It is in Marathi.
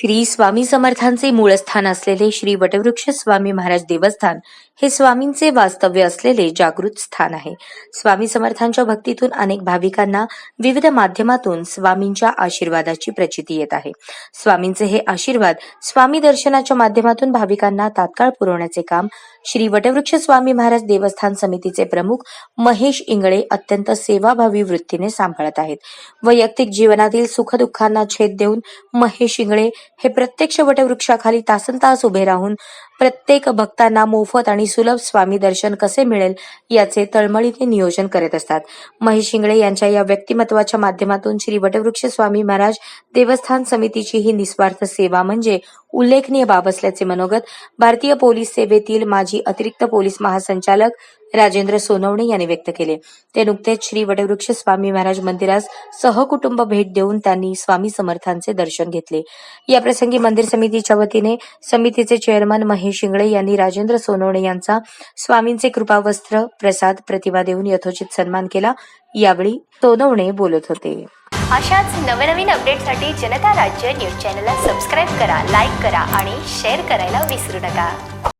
श्री स्वामी समर्थांचे मूळ स्थान असलेले श्री वटवृक्ष स्वामी महाराज देवस्थान हे स्वामींचे वास्तव्य असलेले जागृत स्थान आहे. स्वामी समर्थांच्या भक्तीतून अनेक भाविकांना विविध माध्यमातून स्वामींच्या आशीर्वादाची प्रचिती येत आहे. स्वामींचे हे आशीर्वाद स्वामी दर्शनाच्या माध्यमातून भाविकांना तात्काळ पुरवण्याचे काम श्री वटवृक्ष स्वामी महाराज देवस्थान समितीचे प्रमुख महेश इंगळे अत्यंत सेवाभावी वृत्तीने सांभाळत आहेत. वैयक्तिक जीवनातील सुखदुःखांना छेद देऊन महेश इंगळे हे प्रत्यक्ष वटवृक्षाखाली तासनतास उभे राहून प्रत्येक भक्तांना मोफत आणि सुलभ स्वामी दर्शन कसे मिळेल याचे तळमळीने नियोजन करत असतात. महेश शिंगळे यांच्या या व्यक्तिमत्वाच्या माध्यमातून श्री वटवृक्ष स्वामी महाराज देवस्थान समितीची ही निस्वार्थ सेवा म्हणजे उल्लेखनीय बाब असल्याचे मनोगत भारतीय पोलीस सेवेतील माजी अतिरिक्त पोलीस महासंचालक राजेंद्र सोनवणे यांनी व्यक्त केले. ते नुकतेच श्री वटवृक्ष स्वामी महाराज मंदिरास सहकुटुंब भेट देऊन त्यांनी स्वामी समर्थांचे दर्शन घेतले. याप्रसंगी मंदिर समितीच्या वतीने समितीचे चेअरमन महेश शिंगळे यांनी राजेंद्र सोनवणे यांचा स्वामींचे कृपावस्त्र प्रसाद प्रतिमा देऊन यथोचित सन्मान केला. यावेळी सोनवणे बोलत होते. अशाच नवनवीन अपडेटसाठी जनता राज्य न्यूज चॅनलला सबस्क्राईब करा लाईक करा आणि शेअर करायला विसरू नका.